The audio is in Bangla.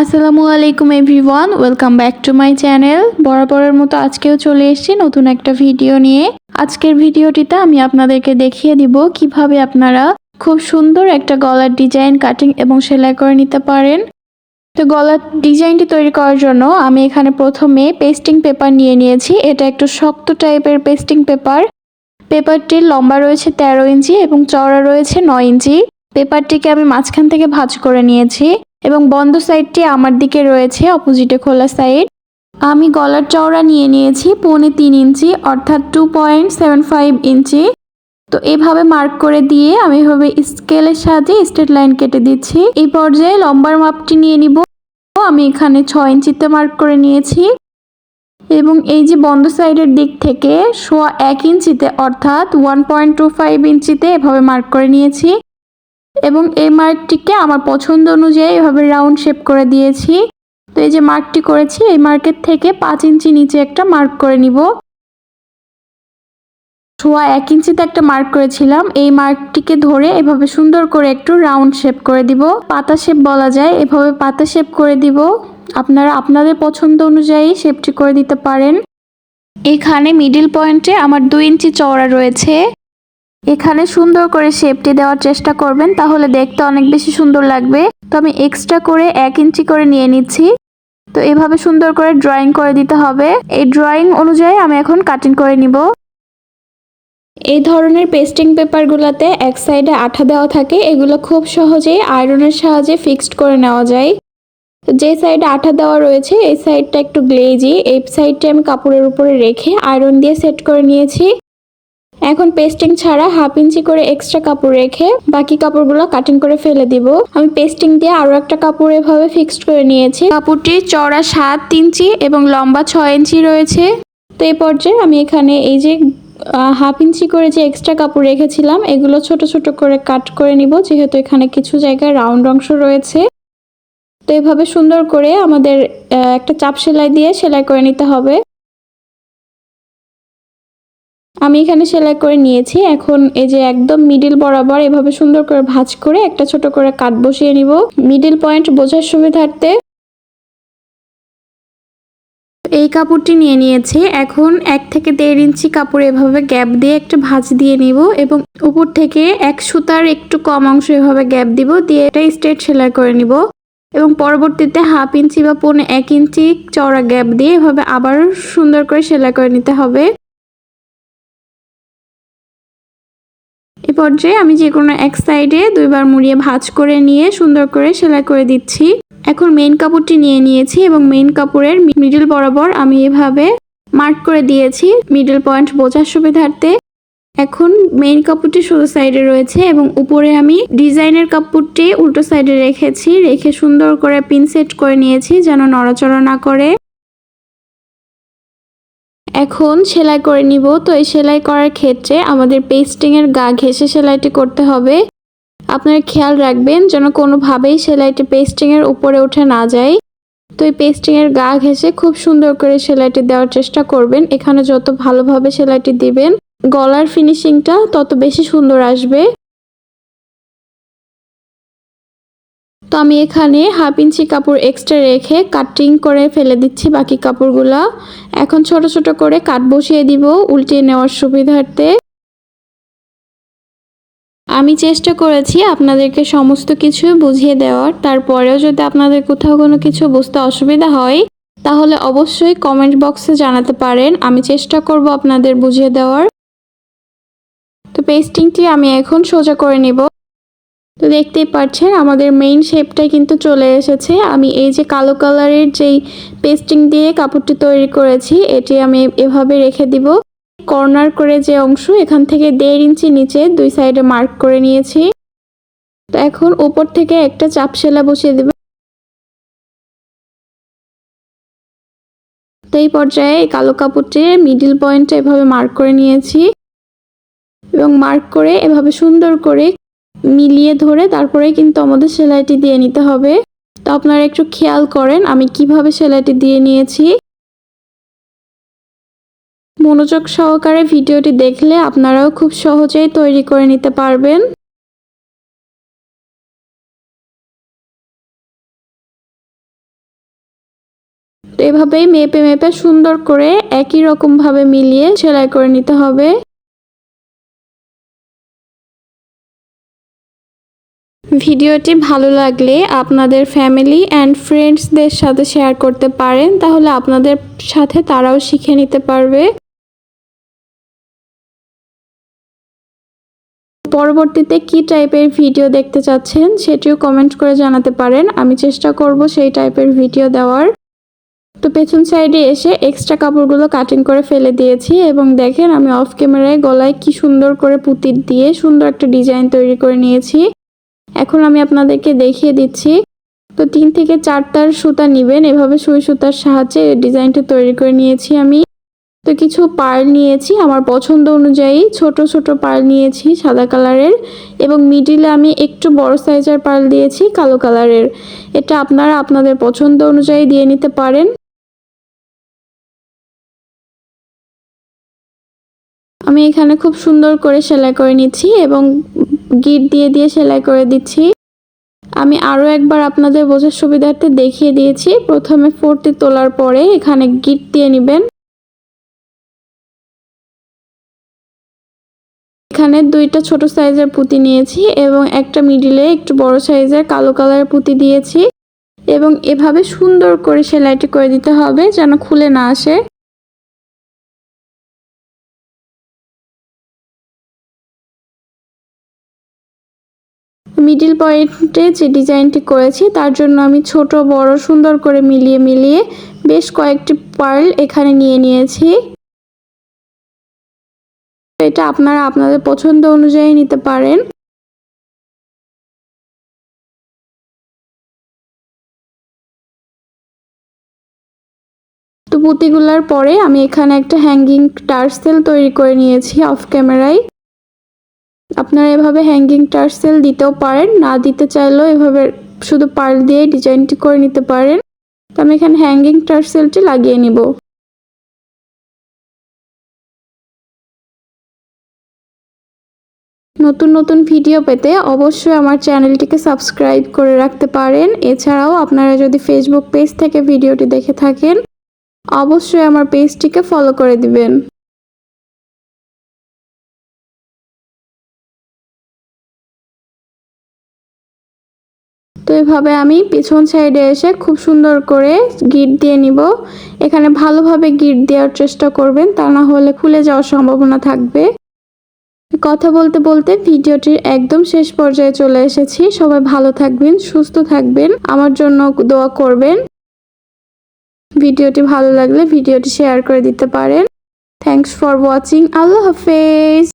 আসসালামু আলাইকুম everyone, welcome back to my channel. বরাবরের মতো আজকেও চলে এসেছি নতুন একটা ভিডিও নিয়ে। আজকের ভিডিওটিতে আমি আপনাদেরকে দেখিয়ে দিব কীভাবে আপনারা খুব সুন্দর একটা গলার ডিজাইন কাটিং এবং সেলাই করে নিতে পারেন। তো গলার ডিজাইনটি তৈরি করার জন্য আমি এখানে প্রথমে পেস্টিং পেপার নিয়ে নিয়েছি। এটা একটু শক্ত টাইপের পেস্টিং পেপার। পেপারটির লম্বা রয়েছে তেরো ইঞ্চি এবং চওড়া রয়েছে নয় ইঞ্চি। পেপারটিকে আমি মাঝখান থেকে ভাঁজ করে নিয়েছি। এবং বন্ধ সাইডটি আমার দিকে রয়েছে, অপোজিটে খোলা সাইড। আমি গলার চওড়া নিয়ে নিয়েছি, পৌনে তিন ইঞ্চি, অর্থাৎ টু পয়েন্ট সেভেন ফাইভ ইঞ্চি। তো এভাবে মার্ক করে দিয়ে আমি এভাবে স্কেলের সাহায্যে স্ট্রেট লাইন কেটে দিচ্ছি। এই পর্যায়ে লম্বার মাপটি নিয়ে নিব। আমি এখানে ছয় ইঞ্চিতে মার্ক করে নিয়েছি। এবং এই যে বন্ধ সাইডের দিক থেকে সোয়া এক ইঞ্চিতে, অর্থাৎ ওয়ান পয়েন্ট টু ফাইভ ইঞ্চিতে এভাবে মার্ক করে নিয়েছি। এবং এই মার্কটিকে আমার পছন্দ অনুযায়ী এভাবে রাউন্ড শেপ করে দিয়েছি। তো এই যে মার্কটি করেছি, এই মার্কের থেকে পাঁচ ইঞ্চি নিচে একটা মার্ক করে নিব। সোয়া এক ইঞ্চিতে একটা মার্ক করেছিলাম। এই মার্কটিকে ধরে এভাবে সুন্দর করে একটু রাউন্ড শেপ করে দিব। পাতা শেপ বলা যায়, এভাবে পাতা শেপ করে দিব। আপনারা আপনাদের পছন্দ অনুযায়ী শেপটি করে দিতে পারেন। এখানে মিডিল পয়েন্টে আমার দুই ইঞ্চি চওড়া রয়েছে। এখানে সুন্দর করে শেপটি দেওয়ার চেষ্টা করবেন, তাহলে দেখতে অনেক বেশি সুন্দর লাগবে। তো আমি এক্সট্রা করে এক ইঞ্চি করে নিয়ে নিচ্ছি। তো এভাবে সুন্দর করে ড্রয়িং করে দিতে হবে। এই ড্রয়িং অনুযায়ী আমি এখন কাটিং করে নিব। এই ধরনের পেস্টিং পেপারগুলোতে এক সাইডে আঠা দেওয়া থাকে, এগুলো খুব সহজেই আয়রনের সাহায্যে ফিক্সড করে নেওয়া যায়। যে সাইডে আঠা দেওয়া রয়েছে, এই সাইডটা একটু গ্লেজি এই সাইডটা আমি কাপড়ের উপরে রেখে আয়রন দিয়ে সেট করে নিয়েছি। এখন পেস্টিং ছাড়া হাফ ইঞ্চি করে এক্সট্রা কাপড় রেখে বাকি কাপড়গুলো কাটিং করে ফেলে দিব। আমি পেস্টিং দিয়ে আরও একটা কাপড় এভাবে ফিক্সড করে নিয়েছি। কাপড়টি চড়া সাত ইঞ্চি এবং লম্বা ছয় ইঞ্চি রয়েছে। তো এই পর্যায়ে আমি এখানে এই যে হাফ ইঞ্চি করে যে এক্সট্রা কাপড় রেখেছিলাম, এগুলো ছোট ছোট করে কাট করে নিব, যেহেতু এখানে কিছু জায়গায় রাউন্ড অংশ রয়েছে। তো এভাবে সুন্দর করে আমাদের একটা চাপ সেলাই দিয়ে সেলাই করে নিতে হবে। আমি এখানে সেলাই করে নিয়েছি। এখন এই যে একদম মিডিল বরাবর এভাবে সুন্দর করে ভাঁজ করে একটা ছোট করে কাট বসিয়ে নিব। মিডিল পয়েন্ট বোঝার সুবিধার্থে এই কাপড়টি নিয়ে নিয়েছি। এখন এক থেকে দেড় ইঞ্চি কাপড় এভাবে গ্যাপ দিয়ে একটা ভাঁজ দিয়ে নিব এবং উপর থেকে এক সুতার একটু কম অংশ এভাবে গ্যাপ দিব দিয়ে এটা স্ট্রেট সেলাই করে নিব। এবং পরবর্তীতে হাফ ইঞ্চি বা পৌনে এক ইঞ্চি চওড়া গ্যাপ দিয়ে এভাবে আবার সুন্দর করে সেলাই করে নিতে হবে। পর্যায়ে আমি যে কোনো এক সাইডে দুইবার মুড়িয়ে ভাজ করে নিয়ে সুন্দর করে সেলাই করে দিচ্ছি। এখন মেইন কাপড়টি নিয়ে নিয়েছি এবং মেইন কাপড়ের মিডল বরাবর আমি এভাবে মার্ক করে দিয়েছি মিডল পয়েন্ট বোঝার সুবিধার্থে। এখন মেইন কাপড়টি সোজা সাইডে রয়েছে এবং উপরে আমি ডিজাইনের কাপড়টি উল্টো সাইডে রেখেছি, রেখে সুন্দর করে পিন সেট করে নিয়েছি যেন নড়াচড়া না করে। এখন সেলাই করে নিব। তো এই সেলাই করার ক্ষেত্রে আমাদের পেস্টিংয়ের গা ঘেসে সেলাইটি করতে হবে। আপনারা খেয়াল রাখবেন যেন কোনোভাবেই সেলাইটি পেস্টিংয়ের উপরে উঠে না যায়। তো এই পেস্টিংয়ের গা ঘেসে খুব সুন্দর করে সেলাইটি দেওয়ার চেষ্টা করবেন। এখানে যত ভালোভাবে সেলাইটি দিবেন, গলার ফিনিশিংটা তত বেশি সুন্দর আসবে। তো আমি এখানে হাফ ইঞ্চি কাপড় এক্সট্রা রেখে কাটিং করে ফেলে দিচ্ছি বাকি কাপড়গুলো। এখন ছোট ছোট করে কাট বসিয়ে দিব উল্টিয়ে নেওয়ার সুবিধার্থে। আমি চেষ্টা করেছি আপনাদেরকে সমস্ত কিছু বুঝিয়ে দেওয়ার। তারপরেও যদি আপনাদের কোথাও কোনো কিছু বুঝতে অসুবিধা হয়, তাহলে অবশ্যই কমেন্ট বক্সে জানাতে পারেন। আমি চেষ্টা করব আপনাদের বুঝিয়ে দেওয়ার। তো পেস্টিংটি আমি এখন সোজা করে নিব। তো দেখতেই পাচ্ছেন আমাদের মেইন শেপটা কিন্তু চলে এসেছে। আমি এই যে কালো কালারের যেই পেস্টিং দিয়ে কাপড়টি তৈরি করেছি, এটি আমি এভাবে রেখে দিব। কর্নার করে যে অংশ, এখান থেকে দেড় ইঞ্চি নিচে দুই সাইডে মার্ক করে নিয়েছি। তো এখন উপর থেকে একটা চাপ সেলা বসিয়ে দেবে। তো এই পর্যায়ে এই কালো কাপড়টি মিডিল পয়েন্টে এভাবে মার্ক করে নিয়েছি। এবং মার্ক করে এভাবে সুন্দর করে মিলিয়ে ধরে তারপরে কিন্তু আমাদের সেলাইটি দিয়ে নিতে হবে। তো আপনারা একটু খেয়াল করেন আমি কীভাবে সেলাইটি দিয়ে নিয়েছি। মনোযোগ সহকারে ভিডিওটি দেখলে আপনারাও খুব সহজেই তৈরি করে নিতে পারবেন। তো এভাবেই মেপে মেপে সুন্দর করে একই রকম ভাবে মিলিয়ে সেলাই করে নিতে হবে। ভিডিওটি ভালো লাগলে আপনাদের ফ্যামিলি অ্যান্ড ফ্রেন্ডসদের সাথে শেয়ার করতে পারেন, তাহলে আপনাদের সাথে তারাও শিখে নিতে পারবে। পরবর্তীতে কি টাইপের ভিডিও দেখতে চাচ্ছেন সেটিও কমেন্ট করে জানাতে পারেন। আমি চেষ্টা করব সেই টাইপের ভিডিও দেওয়ার। তো পেছন সাইডে এসে এক্সট্রা কাপড়গুলো কাটিং করে ফেলে দিয়েছি এবং দেখেন আমি অফ ক্যামেরায় গলায় কি সুন্দর করে পুতির দিয়ে সুন্দর একটা ডিজাইন তৈরি করে নিয়েছি। এখন আমি আপনাদেরকে দেখিয়ে দিচ্ছি। তো তিন থেকে চারটার সুতা নিবেন, এভাবে সুই সুতার সাহায্যে ডিজাইনটা তৈরি করে নিয়েছি আমি। তো কিছু পার্ল নিয়েছি, আমার পছন্দ অনুযায়ী ছোট ছোট পার্ল নিয়েছি সাদা কালারের এবং মিডিলে আমি একটু বড় সাইজের পার্ল দিয়েছি কালো কালারের। এটা আপনারা আপনাদের পছন্দ অনুযায়ী দিয়ে নিতে পারেন। আমি এখানে খুব সুন্দর করে সেলাই করে নিচ্ছি এবং গিট দিয়ে দিয়ে সেলাই করে দিচ্ছি। আমি আরও একবার আপনাদের বোঝার সুবিধার্থে দেখিয়ে দিয়েছি। প্রথমে ফোরটি তোলার পরে এখানে গিট দিয়ে নেবেন। এখানে দুইটা ছোট সাইজের পুঁতি নিয়েছি এবং একটা মিডিলে একটু বড় সাইজের কালো কালারের পুঁতি দিয়েছি। এবং এভাবে সুন্দর করে সেলাইটি করে দিতে হবে যেন খুলে না আসে। মিডিল পয়েন্টে যে ডিজাইনটি করেছি, তার জন্য আমি ছোট, বড়, সুন্দর করে মিলিয়ে মিলিয়ে বেশ কয়েকটি পার্ল এখানে নিয়ে নিয়েছি। এটা আপনারা আপনাদের পছন্দ অনুযায়ী নিতে পারেন। তো পুঁতিগুলার পরে আমি এখানে একটা হ্যাঙ্গিং টার্সেল তৈরি করে নিয়েছি অফ ক্যামেরায় আপনারা এভাবে হ্যাঙ্গিং টার্সেল দিতেও পারেন, না দিতে চাইলেও এভাবে শুধু পার্ল দিয়ে ডিজাইনটি করে নিতে পারেন। তো আমি এখানে হ্যাঙ্গিং টার্সেলটি লাগিয়ে নিব। নতুন নতুন ভিডিও পেতে অবশ্যই আমার চ্যানেলটিকে সাবস্ক্রাইব করে রাখতে পারেন। এছাড়াও আপনারা যদি ফেসবুক পেজ থেকে ভিডিওটি দেখে থাকেন, অবশ্যই আমার পেজটিকে ফলো করে দিবেন। তো এভাবে আমি পিছন সাইডে এসে খুব সুন্দর করে গিট দিয়ে নিব। এখানে ভালোভাবে গিট দেওয়ার চেষ্টা করবেন, তা না হলে খুলে যাওয়ার সম্ভাবনা থাকবে। কথা বলতে বলতে ভিডিওটির একদম শেষ পর্যায়ে চলে এসেছি। সবাই ভালো থাকবেন, সুস্থ থাকবেন, আমার জন্য দোয়া করবেন। ভিডিওটি ভালো লাগলে ভিডিওটি শেয়ার করে দিতে পারেন। থ্যাংকস ফর ওয়াচিং আল্লাহ হাফেজ।